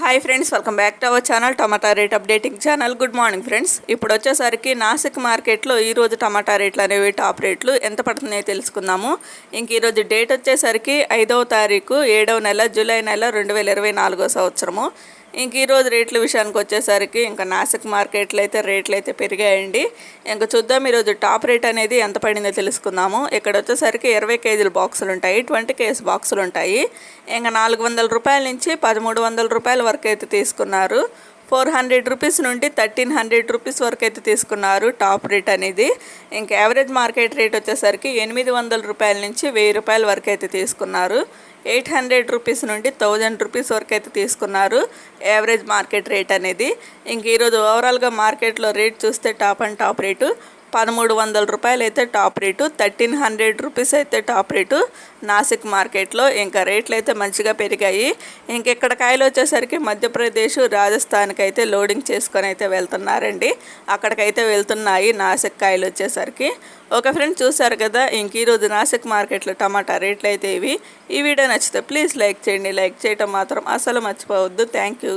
Hi friends welcome back to our channel tomato rate updating channel good morning friends ఇప్పుడు వచ్చేసరికి నాసిక్ మార్కెట్లో ఈరోజు టమాటా రేట్లు అనేవి టాప్ రేట్లు ఎంత పడుతున్నాయో తెలుసుకుందాము. ఇంక ఈరోజు డేట్ వచ్చేసరికి ఐదవ తారీఖు ఏడవ నెల జూలై నెల రెండు వేల ఇరవై నాలుగో సంవత్సరము. ఇంక ఈరోజు రేట్ల విషయానికి వచ్చేసరికి ఇంకా నాసిక్ మార్కెట్లో అయితే రేట్లు అయితే పెరిగాయండి. ఇంకా చూద్దాం ఈరోజు టాప్ రేట్ అనేది ఎంత పడిందో తెలుసుకుందాము. ఇక్కడ వచ్చేసరికి ఇరవై కేజీల బాక్సులు ఉంటాయి ట్వంటీ కేజీ బాక్సులు ఉంటాయి. ఇంకా నాలుగు వందల రూపాయల నుంచి పదమూడు వందల రూపాయల వరకు అయితే తీసుకున్నారు. ఫోర్ హండ్రెడ్ రూపీస్ నుండి థర్టీన్ హండ్రెడ్ రూపీస్ వరకు అయితే తీసుకున్నారు. టాప్ రేట్ అనేది ఇంకా యావరేజ్ మార్కెట్ రేట్ వచ్చేసరికి ఎనిమిది వందల రూపాయల నుంచి వెయ్యి రూపాయల వరకు అయితే తీసుకున్నారు. ఎయిట్ హండ్రెడ్ రూపీస్ నుండి థౌజండ్ రూపీస్ వరకు అయితే తీసుకున్నారు యావరేజ్ మార్కెట్ రేట్ అనేది. ఇంక ఈరోజు ఓవరాల్గా మార్కెట్లో రేట్ చూస్తే టాప్ అండ్ టాప్ రేటు పదమూడు వందల రూపాయలు అయితే top rate thirteen hundred rupees అయితే టాప్ రేటు. నాసిక్ మార్కెట్లో ఇంకా రేట్లు అయితే మంచిగా పెరిగాయి. ఇంకెక్కడ కాయలు వచ్చేసరికి మధ్యప్రదేశ్ రాజస్థాన్కి అయితే లోడింగ్ చేసుకొని అయితే వెళ్తున్నారండి. అక్కడికైతే వెళ్తున్నాయి నాసిక్ కాయలు వచ్చేసరికి. ఒక ఫ్రెండ్ చూసారు కదా ఇంక ఈరోజు నాసిక్ మార్కెట్లో టమాటా రేట్లు అయితే ఇవి. ఈ వీడియో నచ్చితే ప్లీజ్ లైక్ చేయండి. లైక్ చేయటం మాత్రం అసలు మర్చిపోవద్దు. Thank you.